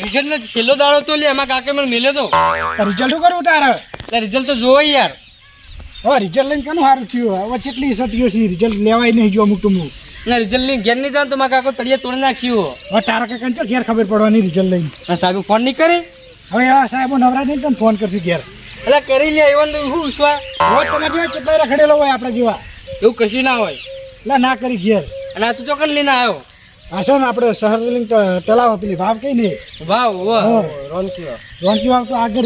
રાજુ બોલ રિઝલ્ટનો છેલ્લો દાડો તો લે એમાં કાકે મને મેલ્યો તો. રિઝલ્ટ કરવું તારે? એટલે રિઝલ્ટ તો જોવો યાર. હવે રિઝલ્ટ લઈને કેનું સારું થયું? હવે કેટલી સટીઓ છે રિઝલ્ટ લેવાય નહીં જો અમુક ટુમુક. ના રિઝલ્ટ લઈને ઘેર નહીં જાવ તો મારા કાકો તળિયા તોડી નાખ્યું. હવે તારા કાકા ચો ઘેર ખબર પડવાની રિઝલ્ટ લઈને? સાહેબ ફોન નહીં કરે? હવે આ સાહેબ નવરા નહીં તમે ફોન કરશું ઘેર. એટલે કરી લે એવો શું હું વિશ્વા હવે તમે જેવા ચેટલા રખડેલો હોય આપણા જેવા. એવું કશું ના હોય. એટલે ના કરી ઘેર. અને તું ચોકન લઈને આવ્યો? આ છે ને આપણે ત- તલાવ પેલી વાવ કઈ ને? વાવ. રોનકી રોનકી વાવ તો આગળ.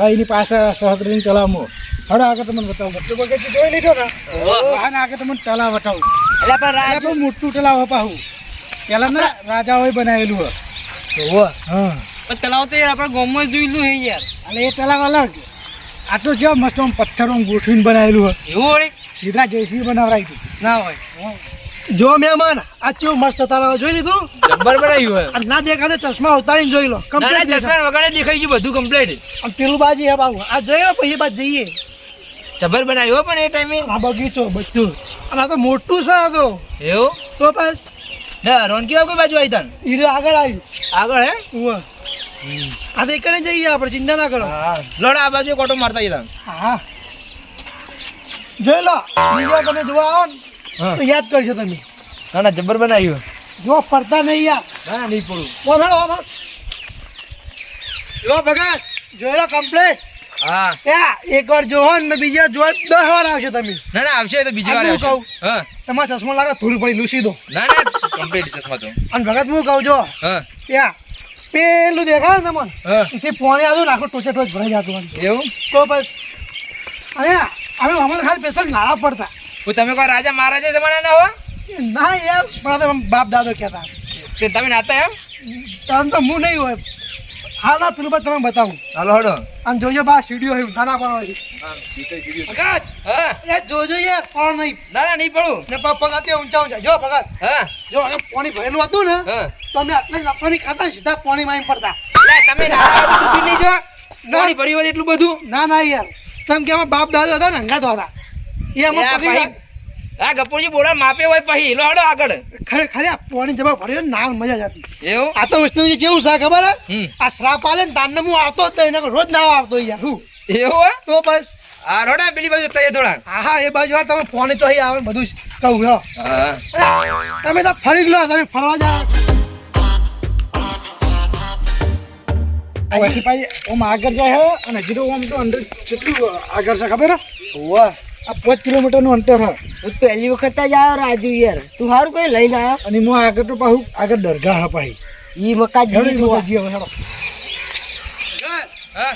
હા એની પાસે શહેર લઈને તલાવમાં. હડો આગળ તમને બતાવું. બધું બગીચી જોઈ લીધો ને? આગળ તમને તલાવ બતાવું. એટલે પણ રાજા મોટું તલાવ અપાવું. પેલા ના રાજાઓએ બનાવેલું હોય. હા. પણ તલાવ તો યાર આપણે ગામમાં જોયેલું હે યાર. અને એ તલાવ અલગ. આ તો જો મસ્ત પથ્થરો ગોઠવીને બનાવેલું હોય. એવું હોય? સીધા જયશ્રી બનાવરાય ના હોય. જો મહેમાન આ કેવું મસ્ત તારા જોઈ લીધું? જબ્બર બનાવ્યું હોય. અને ના દેખાતો ચશ્મા ઉતારીને જોઈ લો. કમ્પ્લીટ ચશ્મા વગર દેખાઈ ગયું બધું કમ્પ્લીટ અને પેલું બાજી હે બાબુ. આ જોઈ લો પછી બાદ જઈએ. જબ્બર બનાવ્યું પણ એ ટાઈમે આ બગીચો બધું. અને આ તો મોટું છે આ તો. એવું? તો બસ. ના રોનકી કઈ બાજુ આવી તન? હીરો આગળ આવ્યું. આગળ હે? ઉવ્વ. આ તો એક જ જઈએ આપણે ચિંતા ના કરો. હા લોડ આ બાજુ કોટો મારતા જતા હા. જોઈ લો. બીજો તમે જોવા આવો ને. તો યાદ કરશો તમે. ના ના જબ્બર બનાવ્યું. જો ફરતા નહીં યાર. ના નહીં પડું. ઓમેળો ઓમેળો. જો ભગત જોઈ લો કમ્પ્લીટ હા એક વાર જોવો ને બીજા જો દસ વાર આવશો તમે. ના ના આવશે તો બીજી વાર આ હું આવશે. કહું. હા. તમારા ચશ્મા લાગે ધૂળ પડી લૂસી દો. ના ના કમ્પ્લીટ ચશ્મા તો. અને ભગત હું કહું જો. હા. ત્યાં પેલું દેખાય ને તમને? એથી પોણે આવતું ને આખું ટોચે ટોચ ભરાઈ જતું એવું? તો બસ અરે હવે અમારે ખાલી સ્પેશિયલ નાવા પડતા હું તમે કોઈ રાજા મહારાજા જમાના ના હો? ના યાર પણ તો બાપ દાદો કહેતા. કે તમે નાતા એમ? તમ તો હું નહીં હોય. હાલ ના પેલું તમે બતાવું. હાલો હડો આમ જોજો બા સીડીઓ હોય નાના પણ હોય ભગત! હા. જોજો યાર પણ નહીં. ના ના નહીં પડું. ને પગ પગ આતે ઊંચા ઊંચા. જો ભગત. હા. જો હવે પાણી ભરેલું હતું ને હા. તો અમે આટલા લફવાની ખાતા સીધા પાણી માં પડતા. લે તમે ના હતા નહીં જો. નાની ભરી હોય એટલું બધું. ના ના યાર. તમે કે બાપ દાદા હતા ને હંગાતો હતા એ એ અમે આ ગપુરજી બોલા માપે હોય પછી લો હડો આગળ. ખરે ખરે આ પાણી જમા ભર્યો નાન મજા જતી એવું? આ તો વિષ્ણુજી કેવું છે ખબર આ શ્રાપ આલે ને તાનને હું આવતો જ નહીં રોજ ના આવતો યાર હું. એવું તો બસ. આ રોડા પેલી બાજુ તય થોડા હા હા એ બાજુ તમે ફોને ચોહી આવે બધું જ કહું તમે તો ફરી લો તમે ફરવા જાઓ. પછી ભાઈ ઓમ આગળ જાય અને જીરો ઓમ તો અંદર કેટલું આગળ છે ખબર વાહ આ પાંચ કિલોમીટરનું અંતર હે. હું પહેલી વખત જ આવ્યો રાજુ યાર. તું સારું કઈ લઈને આવ્યો અને હું આગળ તો પાછું આગળ દરગાહ હે ઈ મકા હેડો ઈ બધા જીવો, હેડો. હા.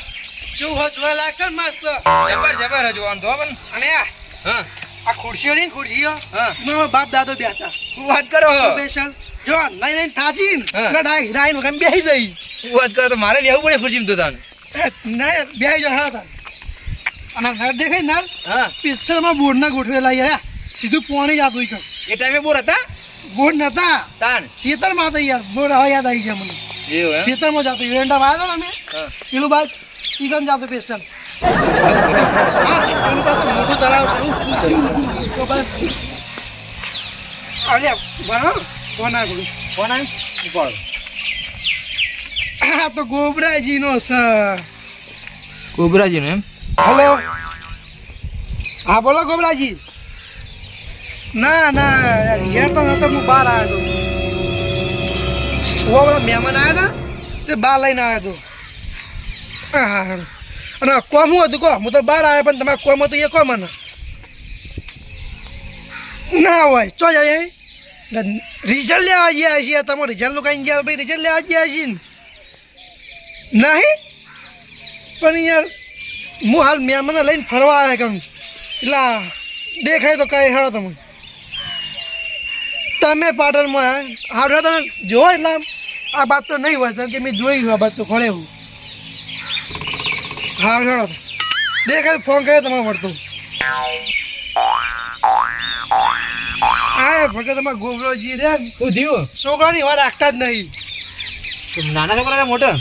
શું હો જોવા લાગશે ને મસ્ત? જબર જબર જોવાનું તો પણ અને આ? હા. આ ખુરશીઓ નહીં ખુરશીઓ? હા. મારા બાપ દાદો બેઠા. તું વાત કરો સ્પેશિયલ જો નહીં નહીં થાચી હા. ને ડાયરેક્ટ ડાયનો કેમ બેસી જઈ. તું વાત કરો? તો મારે લેવું પડે ખુરશીમાં તો તાન એ નહીં બેસી હા તાર અને ઘર દેખાય ના હા. પિક્ચરમાં બોર્ડ ગોઠવેલા યાર. સીધું પોણી જાતું એ ટાઈમે બોર હતા? બોર્ડ નતા. હતા યાર. બોર્ડ હવે યાદ આવી ગયા મને. એવું એમ? ખેતરમાં જાતું એરંડા વાયા હતા ને પેલું બાદ ચિકન જાતું પેલું બાદ તો મોટું તળાવ છે. તો બસ. અલ્યા બરાબર કોણ આ ઉપાડો. આ તો ગોબરાજીનો છે કોબરાજીનું એમ? હલો હા, બોલો ગોબરાજી. ના ના, ઘેર તો નતો હું બહાર આવ્યો હતો. ઓ પેલા મહેમાન આવ્યા હતા તે બહાર લઈને આવ્યો હતો. હા હા. અને કોમ હું હતું, કહો? હું તો બહાર આવ્યો, પણ તમારે કોમ હતું એ કહો મને ના હોય, ચો જાય રિઝલ્ટ લેવા ગયા છીએ તમે રિઝલ્ટનું કઈ ગયા ભાઈ રિઝલ્ટ લેવા ગયા છીએ નહીં? પણ યાર હું હાલ મને લઈને ફરવા આવ્યા કરું. એટલે દેખાય તો કઈ હેડો તમે તમે પાટણમાં હાડો તમે જોવો એટલે આ બાત તો નહીં હોય કે મેં જોઈ આ બાત તો ખોળે હું હા હેડો. દેખાય ફોન કર્યો તમારે મળતો હા ભગત તમારા ગોબરોજી રે છોકરાની વાર રાખતા જ નહીં. નાના છોકરા મોટા?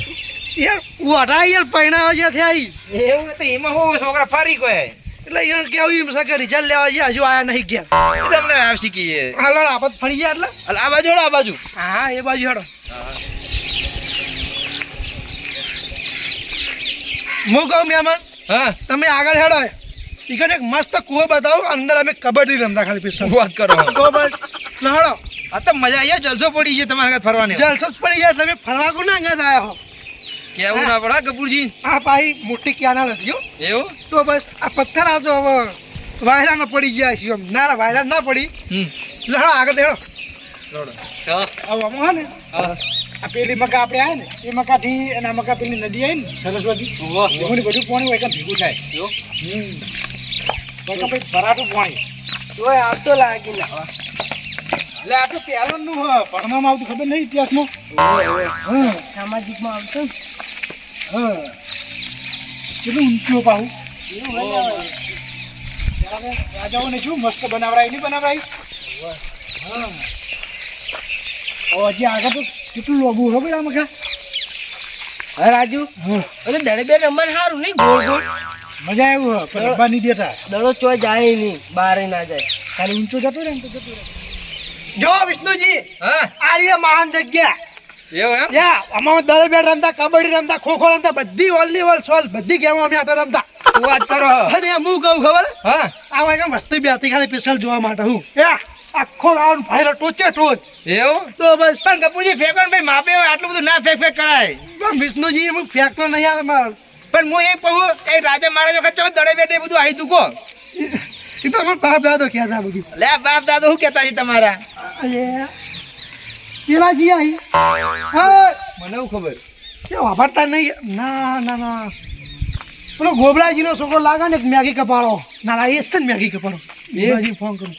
યાર હું યાર પૈણા છે થયા એવું તો એમાં હું છોકરા ફરી કોઈ એટલે એને કેવું એમ છે રિઝલ્ટ લેવા ગયા હજુ આયા નહીં ગયા એ તો શીખીએ. હાલો આપત ફરી ગયા એટલે? આ બાજુ હેડો, આ બાજુ. હા એ બાજુ હેડો હું કહું મહેમાન હા. તમે આગળ હેડો ઈકન એક મસ્ત કૂવો બતાવો અંદર અમે કબડ્ડી રમતા ખાલી પિસ્તોલ વાત કરો. તો બસ. લો આ તો મજા આવી જલસો પડી ગયો તમારા ફરવાની. જલસો જ પડી જાય તમે ફરવા કોના આગળ આયા હો? કેવું ના પડે કપૂરજી. આ ભાઈ મોટી ક્યાંના નથી હો. એવું? તો બસ આ પથ્થર આ તો હવે વાયરા ના પડી ગયા છે ના ના વાયરા ના પડી. હમ. લો આગળ દેડો. હે. ને. આ પેલી મકા આપણે આવે ને એ મકાથી અને આ મકા પેલી નદી આવી ને સરસ્વતી. વાહ. એમાં બધું પાણી હોય કાં ભેગું થાય. એવું? હમ. ભાઈ ભરાટું ભરાતું પાણી. તો આવતો લાગે લાવા એટલે આ તો પહેલાંનું હ ભણવામાં આવતું ખબર નહીં ઇતિહાસમાં? હા સામાજિકમાં આવતો? હા કેટલું ઊંચું પાહું? રાજાઓને શું મસ્ત બનાવરાય નહીં બનાવરાય હા. હજી આગળ તો કેટલું લોગું ખબર આ કા હા રાજુ. હા. હવે દડે બે રમવાનું સારું નહીં? ગોળ ગોળ. મજા આવ્યું હ પણ રમવા નહીં દેતા. દડો ચો જાય નહીં બહાર ના જાય. ખાલી ઊંચો જતો રહે ને તો જતો રહે. જો વિષ્ણુજી. હા. આ રહી મહાન જગ્યા. એવું એમ? અમારે દડે બે રમતા કબડ્ડી રમતા ખોખો રમતા બધી ઓનલી ઓલ સોલ બધી ગેમો અમે આટા રમતા. વાત કરો? અને એમ હું કહું ખબર? હા. આ વાગે મસ્તી બે હતી ખાલી સ્પેશિયલ જોવા માટે હું. આખો રાઉન્ડ ફાઈલો ટોચે ટોચ. એવું? તો બસ. પણ કપૂરજી ફેંકો ને ભાઈ માપે આટલું બધું ના ફેંક ફેંક કરાય. પણ વિષ્ણુજી એમ ફેંકતો નહીં આવે તમાર પણ હું એ કહું એ રાજા મહારાજ વખત દડે બેટે બધું આવી કહો એ તો બાપ દાદો કહેતા બધું. લે બાપ દાદો શું કહેતા છે તમારા? પેલા છીએ અહીં મને ખબર. એ વાપરતા નહીં. ના ના ના. પેલો ગોબરાજીનો છોકરો લાગે ને મેગી કપાળો. ના ના એ જ છે ને મેગી કપાળો. ગોબરાજી ફોન કરું.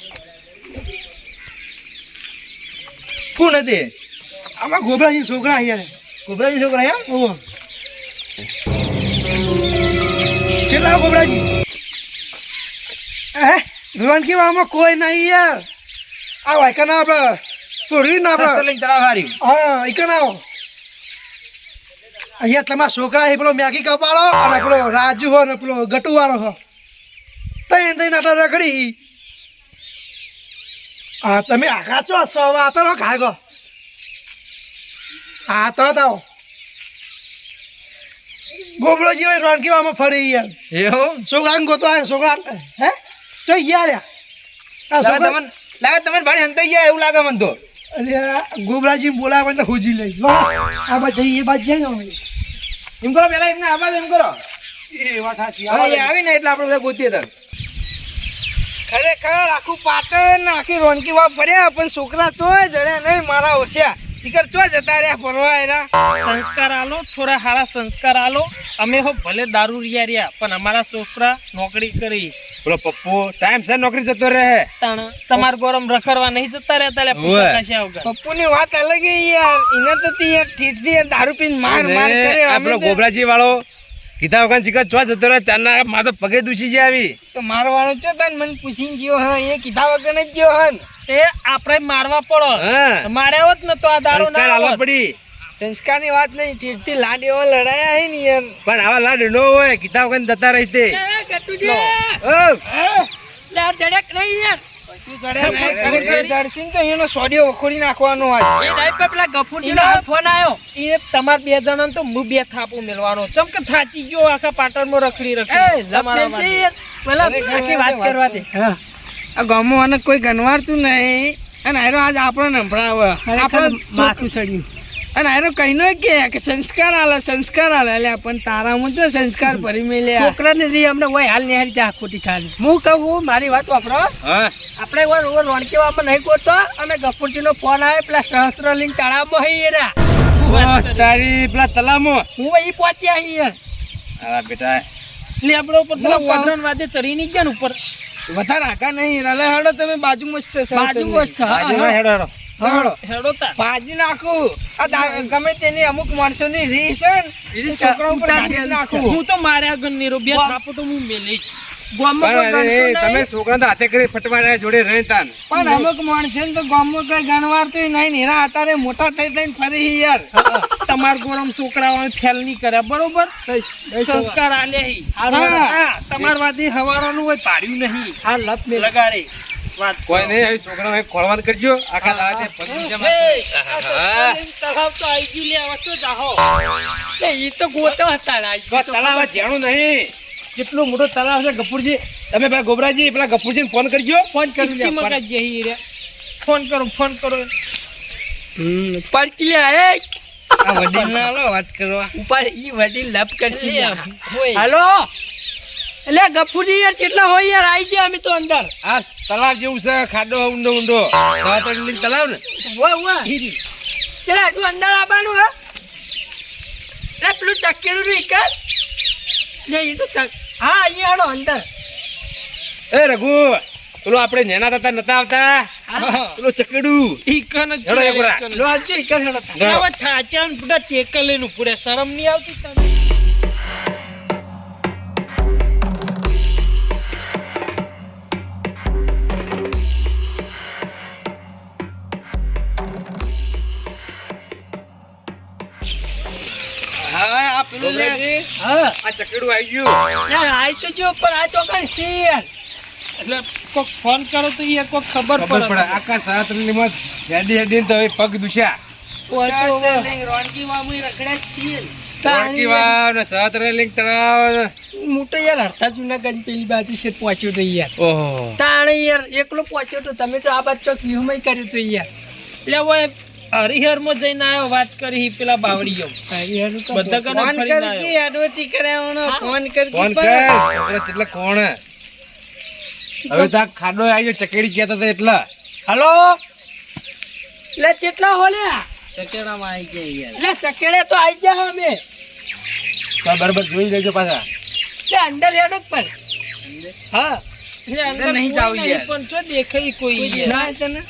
કોણ હતી? આમાં ગોબરાજી છોકરા અહીંયા ગોબરાજી છોકરા અહીંયા? ઓહો. કેટલા ગોબરાજી હે? રોનકી આમાં કોઈ નહીં યાર. આ વાયકાના આપણે ચોરી ના શસ્ત્ર આપણે લઈને તળાવ હાર્યું હા ઈકન આવો. અહીંયા તમારા છોકરા છે પેલો મેગી કપાળો અને પેલો રાજુ હો ને પેલો ગટુ વાળો હો. તઈ તઈ નાટા રખડી. હા તમે આખા છો સવા તો ખાગો. હા તરત આવો. ગોબરો જીવે રોનકીવામાં ફરી યાર એવું? છોકરા ગોતો આવે છોકરા હે? ચો યાર આ છોકરા તમને લાગે તમે ભાઈ હંતાઈ ગયા એવું લાગે મને તો. અરે ગોબરાજી બોલાવે તો હોજી લઈ. લો આ બાજુ જઈએ એ બાજુ જાય ને એમ કરો પેલા એમને આવાજ એમ કરો. એ વાત સાચી હા ને એટલે આપણે ગોતીએ તાર. ખરેખર આખું પાટણ આખી રોનકી વાપ ભર્યા પણ છોકરા તો જડે નહીં મારા ઓછ્યા. શિખર ચો જતા રહ્યા ફરવા સંસ્કાર આલો થોડા હારા સંસ્કાર આલો. અમે હો ભલે દારૂ રહ્યા રહ્યા પણ અમારા છોકરા નોકરી કરી. બોલો પપ્પુ ટાઈમ સર નોકરી જતો રહે? તાણ તમાર ગોરમ રખડવા નહીં જતા રહેતા લે પૂછા કાશ્યા ની વાત અલગ યાર. ઇને તો તી યાર ઠીઠથી યાર દારૂ પીન માર માર કરે. આપણો ગોબરાજી વાળો કીધા વગર ચીકર ચો જતો રહ્યો ચારના મારે પગે દુસી જાય આવી. તો મારવાનો છો તને? મને પૂછીને ગયો હા એ કીધા વગર જ ગયો હન એ આપણે મારવા પડો. હા. મારે હોત ને તો આ દારૂ સંસ્કાર ના આલવા. પડી. સંસ્કારની વાત નહીં ઠીઠથી લાડીઓ લડાયા હે ને યાર. પણ આવા લાડ ન હોય કીધા વગર જતા રહી તે ઓ, તું જડક નહીં, ખરેખર તમાર બે જણા તો હું બે થાપો મેળવાનો ચમ કે થાચી ગયો આખા પાટણમાં રખડી રખડી. તમારા વાત કરવા દે. આ ગામમાં આને કોઈ ગણવાડતું નહીં. અને આજ આપણને સંભળાવે આપણે માથું સડ્યું અને એનો કહીનો કે કે સંસ્કાર આલે સંસ્કાર આલે. એટલે પણ તારામાં તો સંસ્કાર ભરી મેલે છોકરાને રી અમને ઓય હાલ નિહારી જા ખોટી ખાલી. હું કહું મારી વાત વાપરો. હા. આપણે ઓર ઓર વાપર નહીં ગોતો અને ગફુરજીનો ફોન આવે પેલા સહસ્ત્રલિંગ તળાવમાં હઈ એરા તારી પેલા તળાવમાં હું અહીં પહોંચ્યા અહીં હા બેટા. એટલે આપણે ઉપર પેલા કોદરન વાદે ચડી નહીં ગયા ઉપર? વધારે આગા નહીં રલે હડો તમે બાજુમાં જ છે બાજુમાં જ છે. બાજુમાં હેડો હેડો. ભાજી નાખું. ગમે તેની અમુક માણસોની રીસ ને, છોકરા ઉપર. નાખું. હું તો માર્યા આગળની રૂપિયા થાપો તો હું મેલી તમે નહીં. છોકરા તો હાથે કરી ફટવાડા જોડે રહે પણ અમુક માણસો તો ગામમાં કઈ ગણવાર તો નહીં. નેરા અત્યારે મોટા થઈ થઈને ફરી યાર. તમાર ગોરમ છોકરાઓને ફેલ નહીં કરે બરોબર? સંસ્કાર આલે તમારા હા. હા, તમાર વાદી હવારાનું હોય પાડ્યું નહીં. હા લત લગાડે. કોઈ નહીં હવે છોકરા ખોળવાન કરજો. આખા દાડા તે પગ નીચે મારતો. હા. તળાવ તો આઈ ગયું લે હવે તો જાહો. એ તો ગોતો હતા ને, આઈ તો ગયું તો તળાવ જેણું નહીં. કેટલું મોટો તળાવ છે ગફુરજી તમે પેલા ગોબરાજી પેલા ગફુરજી ફોન કરજો. ફોન કરી લે, ફોન. કરો ફોન કરો. પડકી લે એ આ વડીલ ના વાત કરવા. ઉપર ઈ વડીલ લપ કરશે. હાલો. એટલે ગફુજી યાર કેટલા હોય યાર? આઈ ગયા અમે તો અંદર. હા તળાવ જેવું છે ખાડો ઊંડો ઊંડો. તળાવ ને. વાહ વાહ ચલા તું અંદર આવવાનું હે. એટલે પેલું ચકેલું નહીં કર. લે એ તો ચક હા અહીંયા હાલો અંદર. એ રઘુ પેલું આપણે નેના થતા નતા આવતા? પેલું ચકડું. ઈકન જ હેડો લો આજે ઈકન કન હેડો. હેડો. હવે થાચા ને બધા ટેકલ લઈને પૂરે શરમ નહીં આવતી તને? હા આ પેલું લે. હા. આ ચકડું આવી ગયું. યાર આઈ તો જો પણ આ તો કઈ છે એટલે કોક ફોન કરો તો કોક ખબર ખબર પડે. પડે. આખા સાતરલી માં હેડી હેડી તો હવે પગ દુશ્યા ઓય તો હવે રોનકી મામુ રખડ્યા છીએ. ને. વાવ ને સાતરલી તળાવ ને. મોટો યાર હરતા જુનાગઢ પેલી બાજુ છે પહોંચ્યો તો યાર. ઓહો. તાણે યાર એકલો પહોંચ્યો તો તમે તો આ બાદ ચોક વ્યુમય કર્યું તો યાર. એટલે હવે હરિહરમાં જઈને આવ્યો વાત કરી પેલા બાવળીઓ. બધા ફોન ફરીને કર આવ્યો. કે એડવર્ટી કરાવવાનો ફોન કર ફોન કર. છોકરા કોણ હવે તો ખાડો આવી ગયો ચકેડી ગયા હતા એટલા. હલો? એટલે કેટલા હોલ્યા ચકેડામાં આવી ગયા યાર. એટલે ચકેડે તો આઈ ગયા અમે. તો બરાબર જોઈ લેજો પાછા. તે અંદર હેડો હા. અંદર નહીં કોઈ યાર. પણ જો દેખાય કોઈ. ના તને?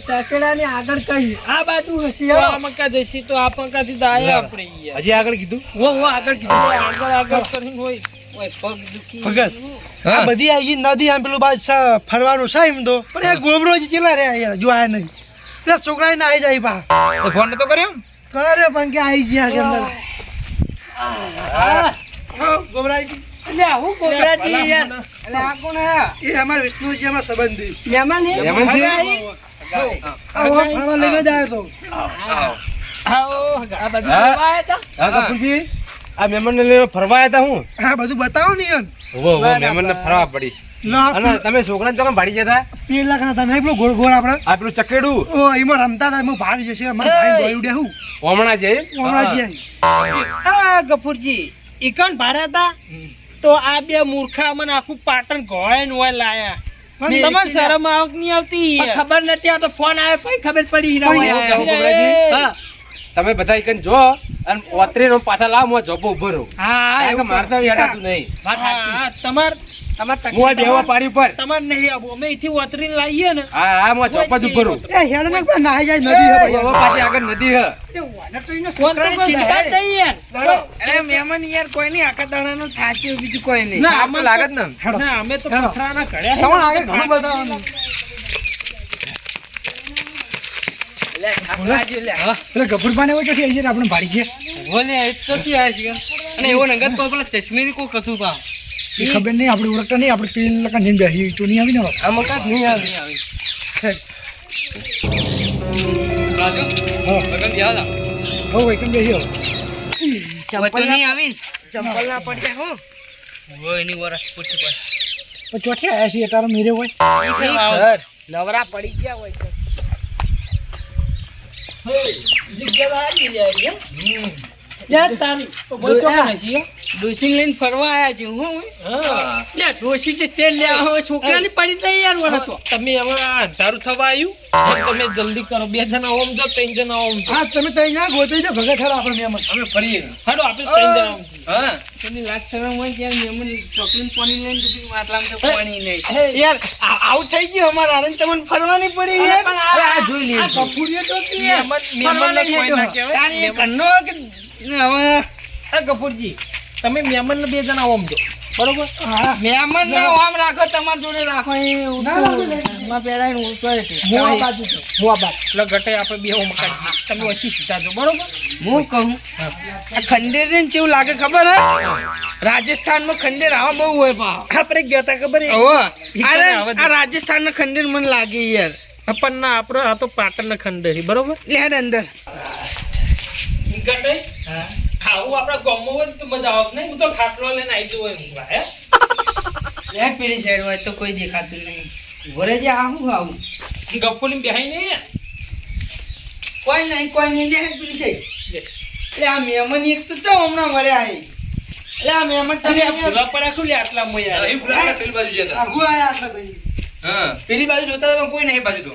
ચકેડાની આગળ કઈ આ બાજુ હશે આ મકા જઈશી તો આ પંકાથી તો આયા આપણે હજી આગળ કીધું? ઓ ઓ આગળ કીધું. આગળ આગળ કરીને હોય. ઓય પગ દુખી. ભગત. આ બધી આવી નદી આમ પેલું બાદ ફરવાનું છે એમ તો. પણ એ ગોબરો જ ચેલા રહ્યા યાર જો આયા નહીં. પેલા છોકરા ના આવી જાય પા ફોન નતો કર્યો? કરે પણ કે આવી ગયા છે અંદર. ગોબરાજી એટલે યાર? આ કોણ હે? એ અમારા વિષ્ણુજી અમારા સંબંધી. મહેમાન હે? મહેમાન ફરવા લઈને જ આવ્યો તો. આ બધું હા? લેવા આયા તા? હા કપૂરજી આ મહેમાન ને લઈને ફરવા આવ્યા હતા હું? હા બધું બતાવો ને યાર ઓહો મહેમાન ને ફરવા પડી. અને તમે છોકરા ચોકન ભાડી જતા? પેલા ખાના હતા નહીં પેલો ગોળ ગોળ આપણે આ પેલું ચકેડું? ઓ એમાં રમતા હતા એમાં ભાર જશે. અમારા ભાઈ દોડી ઉડ્યા હું. ઓમણા હા ગફુરજી ઈકન ભાડ્યા હતા? તો આ બે મૂર્ખા મને આખું પાટણ ઘોળાઈને હોય લાયા. તમારે શરમ આવક નહીં આવતી. ખબર નથી આ તો ફોન આવ્યો પછી ખબર પડી? હા તમે બધા એક જો અને ઓતરી નો પાછા લાવ હું જોબો ઊભો રહું. હા મારતા નહીં. હા તમાર તમાર હું પાડી ઉપર. તમાર નહીં આવું. અમે અહીંથી ઓતરીને લાવીએ ને. હા હા હું ચોપા જ ઊભો એ હેડ ને પણ નાહી જાય નદી હે ભાઈ. હવે પાછી આગળ નદી હે. ફોન તો કોઈ ચિંતા જ યાર. અરે મહેમાન યાર કોઈ નહીં. આખા દાડાનું થાચ્યું બીજું કોઈ નહીં. ના અમે લાગે ને ના અમે તો પથરાના ઘડ્યા છે. આગળ ઘણું બતાવવાનું આપણે ભાડી ગયા. એ અને એવો નંગત તો પેલા ચશ્મીની કોઈ કથું પા એ ખબર નહીં આપણે ઓળખતા નહીં આપણે પેલા કાન જેમ બેસી તો નહીં આવી ને વાત. આ મકાન નહીં આવી. નહીં આવે રાજુ હા. જ્યાં હો એકદમ બેસી ચંપલ નહીં આવી ચંપલ ના પડ્યા હો. હોય એની વરસ પૂછી પણ ચોથી આવ્યા છીએ તારો મેરે હોય. ઘર નવરા પડી ગયા હોય તો. જગ્યા આવી જાય યાર. ડોસીને લઈને ફરવા આયા છે હું હા. યાર, ડોશી જે તેલ લેવા હવે છોકરાની પડી જાય યાર તો. તમે હવે અંધારું થવા આવ્યું તમે જલ્દી કરો બે જણા ઓમ જો ત્રણ જણા ઓમ હા તમે ત્રણ જણા ગોતી જાઓ ભગત હારો આપણે મહેમાન અમે ફરીએ હાલો આપણે ત્રણ જણા ઓમ હા એની લાજ શરમ હોય ત્યારે મહેમાન ચોકલેટ પાણી લઈને દીધી માટલામાં તો પાણી નહીં યાર આવું થઈ ગયું અમારા આનંદ તમને ફરવાની પડી યાર આ- આ જોઈ આ કપૂરીઓ તો મહેમાન. કોઈ ના કહેવાય. હેડો. ઘરનો હવે આ કપૂરજી તમે મહેમાનને બે જણા ઓમ જો બરોબર? હા. મહેમાન ને. આમ રાખો તમાર જોડે રાખો એ. માં છે. હું બાજુ છું. બાજુ. એટલે ગટે આપણે બે હું કાઢી તમે ઓછી સીધા જો બરોબર? હું કહું આ ખંડેર ને કેવું લાગે ખબર હે? રાજસ્થાનમાં ખંડેર આવા બહુ હોય પા આપણે ગયા તા ખબર હવે અરે? આ રાજસ્થાન ના ખંડેર મને લાગે યાર. પણ ના આપણો આ તો પાટણ ખંડેર બરોબર? લે અંદર. ગટે ખાવું આપણા ગામમાં હોય તો મજા આવે નહીં. હું તો ખાટલો લઈને આવી જવું હોય હે? લે પેલી સાઈડ હોય તો કોઈ દેખાતું નહીં. ભરે જે આવું. આવું ગપ્પોલી બેહાઈ નહીં કોઈ નહીં કોઈ નહીં. લે હેડ પેલી સાઈડ એટલે આ મહેમાન એક તો ચો હમણાં મળ્યા હે. એટલે આ મહેમાન તમે તમે ભૂલા પડ્યા ખુલી આટલા મોયા અહીં ભૂલા પેલી બાજુ જતા. હું આયા આટલા ભાઈ હા પેલી બાજુ જોતા પણ કોઈ નહીં બાજુ તો.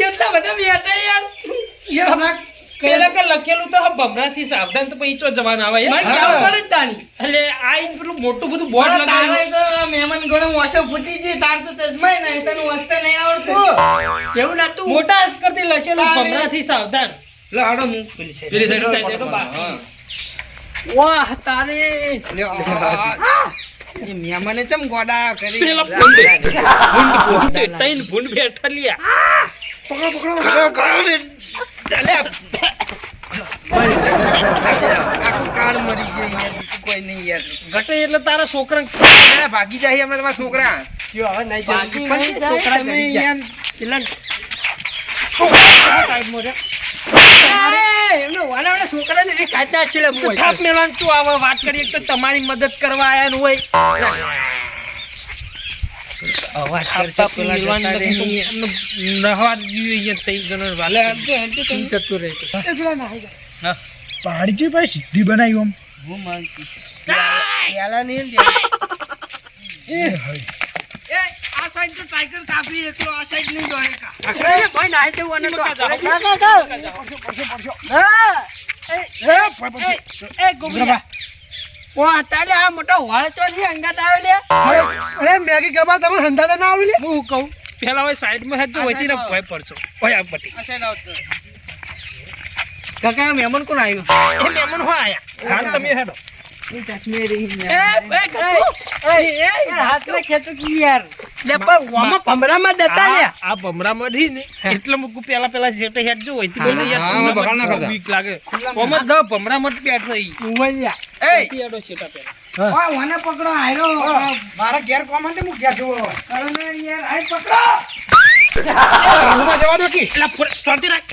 કેટલા બધા બેઠા યાર. યાર ના પેલા કે લખેલું તો ભમરા થી સાવધાન તો પછી ચો જવાન આવે યાર. મને હા. ખબર તાની. એટલે આ પેલું મોટું બધું બોર્ડ તારે તો મહેમાન ગણો મોસો ફૂટી ગઈ તાર તો ચશ્માય નહીં તને વાંચતા નહીં આવડતું. એવું તું. મોટા અસ્કરથી લખેલું ભમરા થી સાવધાન. લો આડો હું. પેલી સાઈડ પેલી સાઈડ. વાહ તારે. એ મહેમાને ચમ ગોડા કરી પેલા ભૂંડ ભૂંડ તૈન ભૂંડ બેઠા લ્યા આખું કાળ મરી ગયું યાર કોઈ નહીં યાર. ઘટે એટલે તારા છોકરા ભાગી જાય હમણાં તમારા છોકરા. હવે નહીં બાકી જાય. નહીં જાય, તમે યાર પેલા સાઈડમાં રે. થાપ મેલવાનું તું આવા વાત કરી તો તમારી મદદ કરવા આયા ને હોય. અવાજ થાપ નહવા તઈ વાલે. રહે એ પેલા ના આવી હા. પહાડી ભાઈ સીધી બનાવી આમ. હું માંગતી પેલા નહીં એ હઈ. આ સાઈડ તો ટાઈગર કાફી એકલો આ સાઈડ નહીં દોડે કા એ ભાઈ, ભાઈ. અરે અરે મેગી કબા તમે હંધાતા ના આવડી લે હું કહું? પેલા હોય સાઈડમાં હેડ તો ને ભય પડશો. ઓય આ બટી આ સાઈડ આવતો. કાકા મહેમાન કોણ આવ્યું? એ મહેમાન હો આયા. હાલ તમે હેડો. એ કાશ્મીરી હાથને ખેંચો કે યાર આ આ ભમરામાં રી ને એટલે મૂકું પેલા પેલા શેઠે હેડ જો હોય બોલે યાર બગાડ ના કરતા. બીક લાગે. ઓમાં દ ભમરામાં પેટ થઈ એ. હેડો શેઠા પેલા ઓય મને પકડો આયરો. મારા ઘેર કોમ હતી હું ઘેર જોવો અરે યાર આય પકડો. હાલમાં જવા દો કી. એલા ફોર શાંતિ રાખ.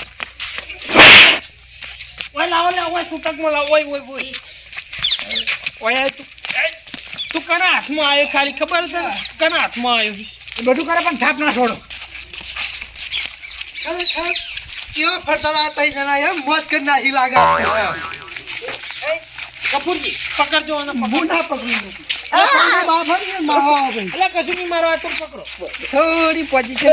ઓય લાવો લે ઓય છૂટકમાં લાવો. ઓય ઓય ઓય. ઓય તું. એ, તું કના હાથમાં આવ્યો ખાલી ખબર છે? કના હાથમાં આવ્યો બધું કરે પણ થાપ ના છોડો. કેવા ફરતા હતા તઈ જણા યાર મોજ કરી નાખી લાગે. કપૂરજી પકડજો અને હું ના પકડો થોડી પોઝિશન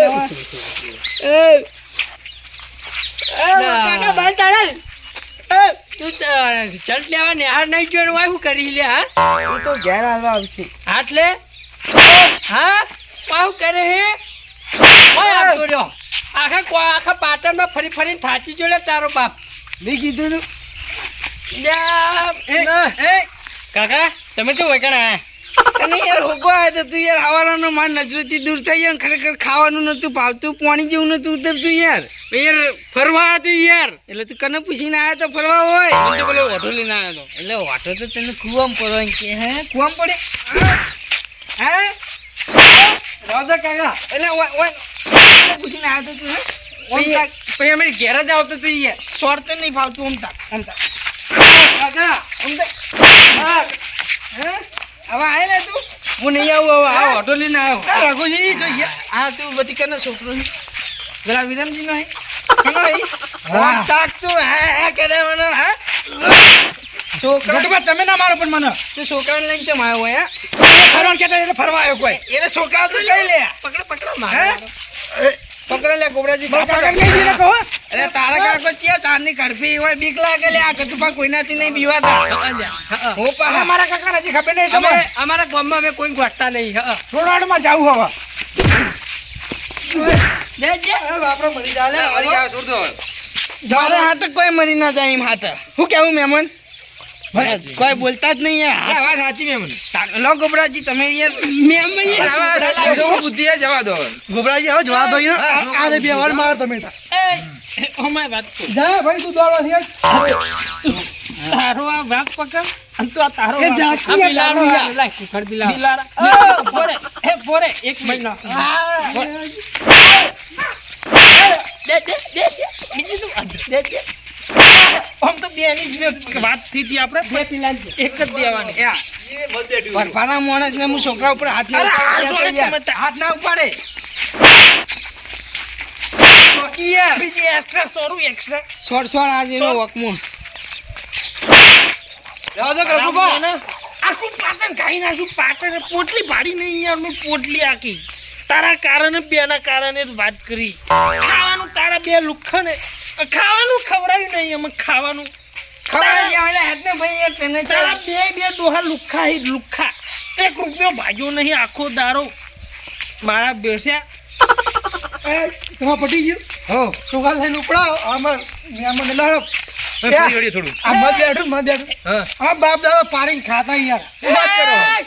તો તું ચલ લેવા ને હાર નહીં જોયું હોય શું કરી લે હા? તું તો ઘેર હાલવા આવશે હાથ લે હા? પાવ કરે હે? ઓય આવતો રહ્યો. આખા આખા પાટણમાં ફરી ફરીને થાચી જોડે તારો બાપ. મેં કીધું તું. કાકા તમે કેવું વૈકણા અને યાર ઊભો આવ્યો તો તું યાર હવારાનો માર નજરથી દૂર થઈ ગયો ખરેખર ખાવાનું નતું ભાવતું પાણી જેવું નતું ઉતરતું યાર. યાર ફરવા તું યાર. એટલે તું કને પૂછીને આવ્યો તો ફરવા હોય. મને તો પેલો ઓઢો લઈને આવ્યો તો. એટલે વાટો તો તને કુવામાં પડવા કે હે? કુવામાં પડે હે? રાજા કાકા. એટલે પૂછીને આવ્યો તો તું હે? પછી અમે ઘેર જ આવતો તો યાર. સોરતે નહીં ફાવતું અમતા અમતા કાકા અમતા હા હે? હવે આય ને તું. હું નહીં આવું હવે આ ઓઢો લઈને આવ્યો રઘુજી જોઈએ આ તું બધી કને છોકરો છે. પેલા વિરમજી નો હે? કનો હા. તાક તું? હે હે કરે મને હે. છોકરા રોટમાં તમે ના મારો પણ મને. તું છોકરાને લઈને ચમ આવ્યો હોય ફરવા કેતા ફરવા આવ્યો કોઈ. એને છોકરા તો લઈ લે. પકડો પકડો હે? મારે. પકડો લે ગોબરાજી બાપા કાકા કઈ દીને કહો. અરે તારા કાકો ક્યાં તારની કરફી હોય બીક લાગે લે આ કટુપા કોઈનાથી નહીં બીવાતા હું ખબર નહીં તમે અમારા ગામમાં અમે કોઈ ગોઠતા નહીં હા થોડાડમાં જાવું હવે. કોઈ મરી ના જાય એમ હાથે. શું કેવું મહેમાન કોઈ બોલતા જ નહીં યાર. આ વાત સાચી મેં મને લો ગોબરાજી તમે યાર બુદ્ધિ જવા દો. ગોબરાજી હવે જવા દો આ- આને બે વાર માર તમે અમારી વાત જા ભાઈ તું દોડવા યાર. તારો આ વાત પકડ. અને તું આ તારો એ બિલાડું કુકર બિલાડું. બિલાડા. ફોડે. એક મહિનો. દે, દે, દે, દે. બીજી તું દે, દે. આમ તો બે ની વાત થઈ હતી આપણે બે પિલાની એક જ દેવાની ભરપાના માણસ ને હું છોકરા ઉપર હાથ ના અરે, આ ઉપાડે જોડે યાર. તમે હાથ ના ઉપાડે. બીજી એક્સ્ટ્રા સોરું એક્સ્ટ્રા સોળ સોળ આજે નો વકમો જવા દો ગરબુભા. આખું પાટણ ખાઈ નાખ્યું પાટણ પોટલી પાડી નહીં યાર મેં પોટલી આખી. તારા કારણે બેના કારણે વાત કરી. ખાવાનું તારા બે લુખ્ખા ને ખાવાનું ખવડાવ્યું નહીં અમે ખાવાનું. બે હી એક રૂપિયો ભાગ્યો નહીં આખો દારો. મારા બેસ્યા. એમાં પટી ગયું. હો. સુગા લઈને ઉપડાવો? આમાં મહેમાનને લાડો. મેં ફરી વળી થોડું. આ મત બેઠું મત બેઠું. હા. બાપ દાદા પાડીને ખાતા યાર વાત કરો કપૂર ફેંકે નહીં યાર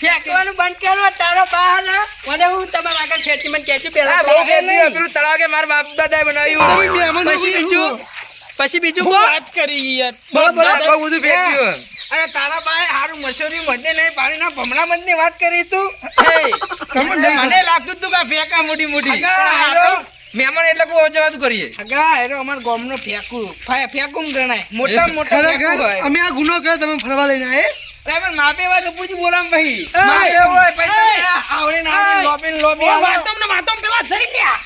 ફેંકવાનું બંધ કરો તારો બહાર મને હું તમારા આગળ ખેંચી મને ખેંચી પેલા બહુ ફેંક્યું. પેલું મારા બાપ દાદાએ બનાવ્યું પછી બીજું? પછી બીજું વાત કરી યાર. બહુ બધું ફેંક્યું અરે તારા પાસે હારું મસૂરી મધે નહીં પાણીના ભમણા મધની વાત કરી તું? મને લાગતું તું કે ફેંકા મોટી મોટી. પણ મહેમાન એટલે કોઈ જવાતું કરીએ. અગા એરો અમાર ગામનો ફેંકું. ફેંકું ગણાય મોટા મોટા ફેંકું હોય. અમે આ ગુનો કર્યો તમે ફરવા લઈને આયે અરે પણ માપે વાત તો પૂછી બોલામ ભાઈ! માપે હોય ભાઈ તમે આવડે ના આવડે એય! લોપી ને લોપી વાતમ ને વાતમ પેલા જઈ ગયા.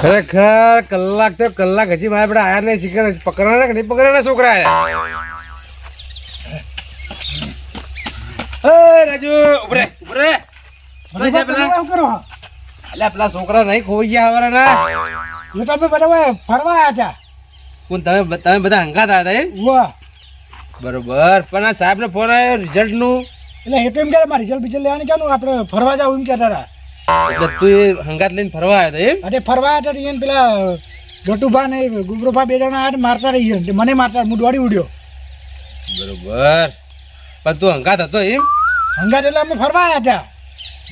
ખરેખર કલાક તો કલાક હજી મારા આપણે આયા નહીં શીખે પકડવાના કે નહીં પકડવાના છોકરા રાજુ ઉભરે ઉભરે. જાય પેલા? કરો. અલ્યા પેલા છોકરા નહીં ખોઈ ગયા હવે ના તો અમે બધા ફરવા આવ્યા હતા. કોણ તમે તમે બધા હંગાત આવ્યા હતા એ વાહ બરોબર પણ આ સાહેબ નો ફોન આવ્યો રિઝલ્ટનું. એટલે એ તો એમ કે મારે રિઝલ્ટ બીજલ લેવાની ચાલુ આપણે ફરવા જાવ એમ કહેતા હતા. એટલે તું એ હંગાત લઈને ફરવા આવ્યો હતો એમ? અરે ફરવા આવ્યા હતા એને પેલા ગટુભા ને ગુગરુભા બે જણા આઠ મારતા રહી ગયા મને મારતા હું દોડી ઉડ્યો. બરોબર. પણ તું હંગાત હતો એમ? હંગાત એટલે અમે ફરવા આવ્યા હતા.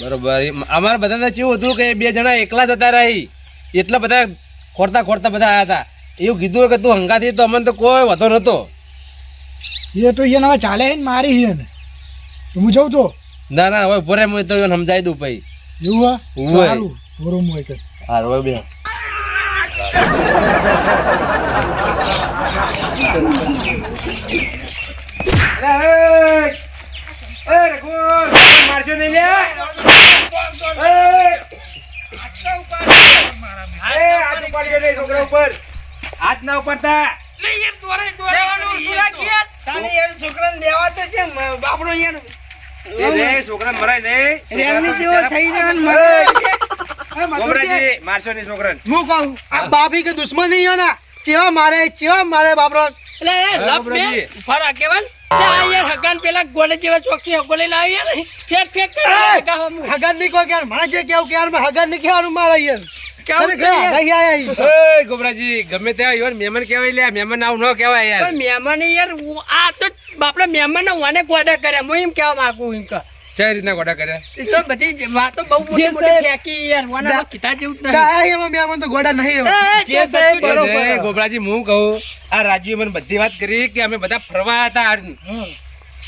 બરોબર. અમારા બધાને બધા કેવું હતું કે બે જણા એકલા જતા રહી. એટલા બધા ખોરતા ખોરતા બધા આવ્યા હતા. એવું કીધું કે તું હંગાથી તો અમને તો કોઈ વધો નહોતો. એ તો એને હવે ચાલે ને મારી એને હું જઉં તો? ના ના હવે ભરે હું તો એને સમજાવી દઉં ભાઈ એવું હા હોય. ભોરું હોય કે હાર હોય બે. મારજો નહીં લે હાથ ઉપાડજો નહીં છોકરા ઉપર. હાથ ના ઉપાડતા તાણી યાર છોકરાને લેવા તો છે મ- યાર એ છોકરા મરાય નહીં રેલની જેવો થઈ રહ્યો મરે ગોબરાજી મારશો નહીં છોકરાને. હું કહું આ બાપી કે દુશ્મન નહીં હે ચેવા મારે ચેવા મારે બાપરો એટલે એ લપ બે. ફરા કેવન તે આ યાર હગાન પેલા ગોલે જેવા ચોકી ગોલે લાવી યાર ફેક ફેક કરી હગન નહીં કોઈ ક્યાં મને જે કેવું ક્યાં હગન નહીં કહેવાનું મારે યાર કેવું યાર? ગમે ત્યાં ઈવન મહેમાન કેવાય લે મહેમાન આવું ન કેવાય યાર. મહેમાન યાર આ તો બાપડા મહેમાન ના ગોડા કર્યા હું એમ કહેવા માંગુ એમ કે કઈ રીતના ગોડા કર્યા એ તો બધી વાતો બહુ મોટી મોટી ફેંકી યાર વાના કીધા જેવું જ નહીં એમાં મહેમાન તો ગોડા નહીં એ, એવા. એ, જે સાહેબ બરોબર. ગોબરાજી હું કહું આ રાજુએ મને બધી વાત કરી કે અમે બધા ફરવા હતા.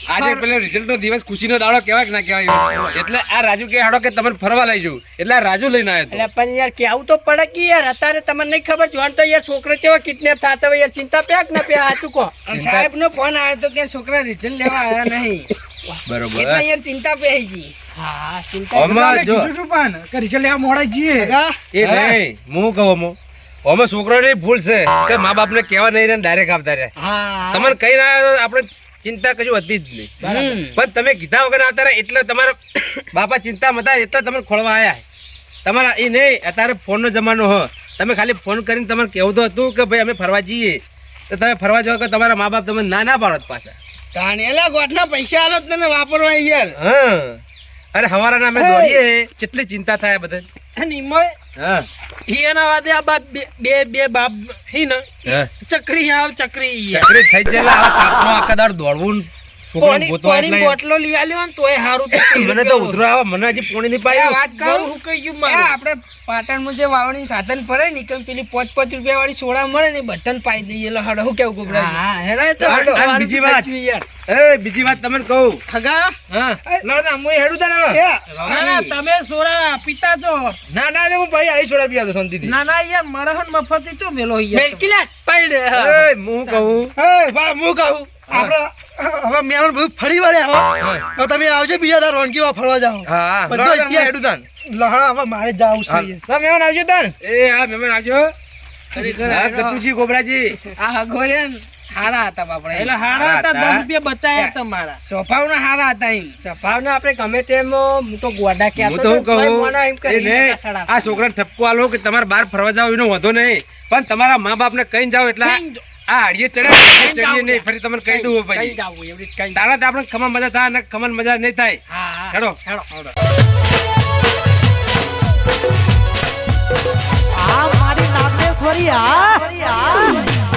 આજે પેલો રિઝલ્ટ નો દિવસ ખુશીનો દાડો કેવાય ના કેવાય એટલે આ રાજુ કે હાડો કે તમને ફરવા લઈ જવું એટલે આ રાજુ લઈને આવ્યો એટલે પણ યાર કેવું તો પડે કે યાર અત્યારે તમને નહીં ખબર જોન તો યાર છોકરો કેવા કિડનેપ થતા હોય યાર ચિંતા પેક ના પે સાચું કહો. સાહેબ નો ફોન આવ્યો તો કે છોકરા રિઝલ્ટ લેવા આવ્યા નહીં. બરોબર. એટલે યાર ચિંતા પે ગઈ. હા ચિંતા પણ કે રિઝલ્ટ લેવા મોડા જ જઈએ એ નહીં હું કહું મો અમે છોકરાની ભૂલ છે કે મા બાપને કેવા નહીં ડાયરેક્ટ આવતા રહ્યા. તમને કઈ ના આપણે ચિંતા કશું હતી જ નહીં. પણ તમે કીધા વગર આવતા રહ્યા એટલે તમારા બાપા ચિંતા મતા એટલે તમે ખોળવા આવ્યા તમારા એ નહીં અત્યારે ફોનનો જમાનો હ. તમે ખાલી ફોન કરીને તમારે કહેવું તો હતું કે ભાઈ અમે ફરવા જઈએ. તો તમે ફરવા જાઓ કે તમારા મા બાપ તમે ના ના પાડો પાછા. તાણી એલા ગોઠના પૈસા આલો તને વાપરવા યાર. હા. અરે હવારાના અમે દોડીએ. કેટલી ચિંતા થાય બધે. નિમય હા. એના વાદે આ બાપ બે- બે બાપ હી ને. ચકરી આવ ચકરી ચકરી થઈ જાય આખા દાડ દોડવું પાણી ગોતવા પાણીની એટલે બોટલો લઈ આલ્યો ને તોય હારું મને તો ઉધરો આવે મને હજી પોણી નહીં એ વાત ગળું કહું હુકાઈ ગયું એ આપણે પાટણમાં જે વાવણી સાધન પડે ને ઈકન પેલી પાંચ પાંચ રૂપિયા વાળી સોડા મળે ને બધાને પાઈ દઈએ. એટલે હડો હું કેવું ગોબરાજી હા, હેરાય તો અને- અને હારું બીજી વાત. એ બીજી વાત તમને કહું. હગા? હા. લડો હું હેડું તને ના, ના, તમે સોડા પીતા છો. ના ના હું ભાઈ આવી સોડા પીવા દો શાંતિથી. ના ના યાર મરહન મફતી ચો મેલો યાર. મેલકી લે. પૈડે એ હું કહું. એ બા હું કહું. આપણે હવે મહેમાન બધું ફરી વળે હવે તમે આવજો બીજા દાર રોનકીમાં ફરવા જાઓ. હા બધો હેડું તાન. લહણા હવે મારે જાવું છે લા, મહેમાન આવજો તાન. એ હા મહેમાન આવજો. ગતુજી ગોબરાજી. આ હગો હારા હતા બાપડા. એટલે હારા હતા દસ રૂપિયા બચાયા તમારા. સ્વભાવના હારા હતા એમ. સફાવને આપણે ગમે તેમ હું તો ગોડા હું તો કહું આ છોકરાને ઠપકો આલો કે તમારે બહાર ફરવા જાવ એનો વધો નહીં. પણ તમારા મા બાપ ને કઈ જાવ એટલે આ હાડીએ ચડે ચડીએ નહીં ફરી તમને કહી દઉં કઈ તારા તો આપણે મજા થાય ને ખમણ મજા નહીં થાય. હા હા. હેડો આ મારી નાગેશ્વરી આ